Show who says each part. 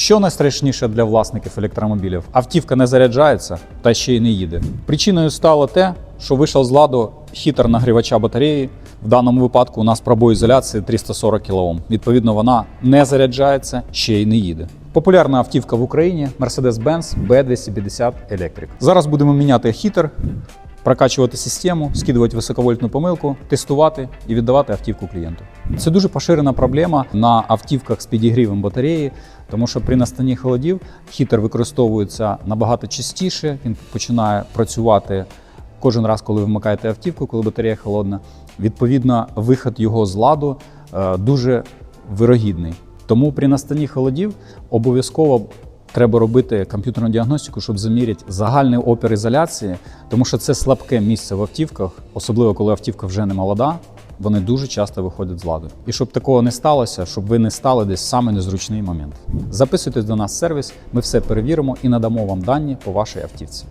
Speaker 1: Що найстрашніше для власників електромобілів? Автівка не заряджається та ще й не їде. Причиною стало те, що вийшов з ладу хітер нагрівача батареї. В даному випадку у нас пробой ізоляції 340 кОм. Відповідно, вона не заряджається, ще й не їде. Популярна автівка в Україні Mercedes-Benz B250 Electric. Зараз будемо міняти хітер, прокачувати систему, скидувати високовольтну помилку, тестувати і віддавати автівку клієнту. Це дуже поширена проблема на автівках з підігрівом батареї, тому що при настанні холодів хітер використовується набагато частіше, він починає працювати кожен раз, коли ви вмикаєте автівку, коли батарея холодна. Відповідно, виход його з ладу е, дуже вирогідний. Тому при настанні холодів обов'язково треба робити комп'ютерну діагностику, щоб заміряти загальний опір ізоляції, тому що це слабке місце в автівках, особливо коли автівка вже не молода. Вони дуже часто виходять з ладу. І щоб такого не сталося, щоб ви не стали десь саме незручний момент. Записуйтесь до нас в сервіс, ми все перевіримо і надамо вам дані по вашій автівці.